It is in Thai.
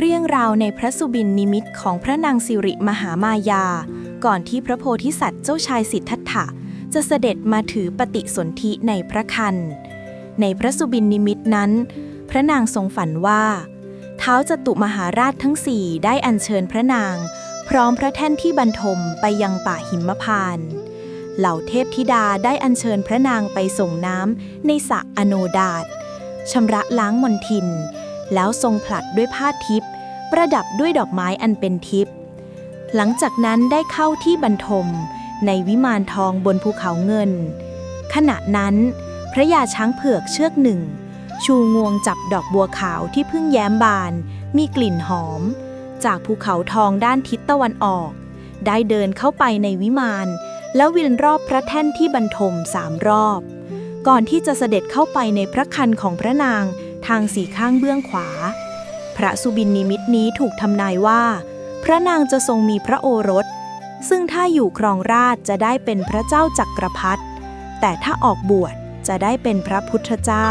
เรื่องราวในพระสุบินนิมิตของพระนางสิริมหามายา ก่อนที่พระโพธิสัตว์เจ้าชายสิทธัตถะ จะเสด็จมาถือปฏิสนธิในพระคัน ในพระสุบินนิมิตนั้น พระนางทรงฝันว่า เท้าจตุมหาราชทั้งสี่ได้อัญเชิญพระนาง พร้อมพระแท่นที่บรรทมไปยังป่าหิมพานต์เหล่าเทพธิดาได้อัญเชิญพระนางไปส่งน้ำในสระอโนดาตชำระล้างมนทิน แล้วทรงผลัดด้วยผ้าทิพย์ประดับด้วยดอกไม้อันเป็นทิพย์หลังจากนั้นได้เข้าที่บรรทมในวิมานทองบนภูเขาเงิน ขณะนั้น พระยาช้างเผือกเชือกหนึ่ง ชูงวงจับดอกบัวขาวที่เพิ่งแย้มบาน มีกลิ่นหอม จากภูเขาทองด้านทิศตะวันออก ได้เดินเข้าไปในวิมาน แล้วเวียนรอบพระแท่นที่บรรทมสามรอบ ก่อนที่จะเสด็จเข้าไปในพระคันของพระนาง ทางสีข้างเบื้องขวา พระสุบินนิมิตนี้ถูกทำนายว่า พระนางจะทรงมีพระโอรส ซึ่งถ้าอยู่ครองราชจะได้เป็นพระเจ้าจักรพรรดิแต่ถ้าออกบวชจะได้เป็นพระพุทธเจ้า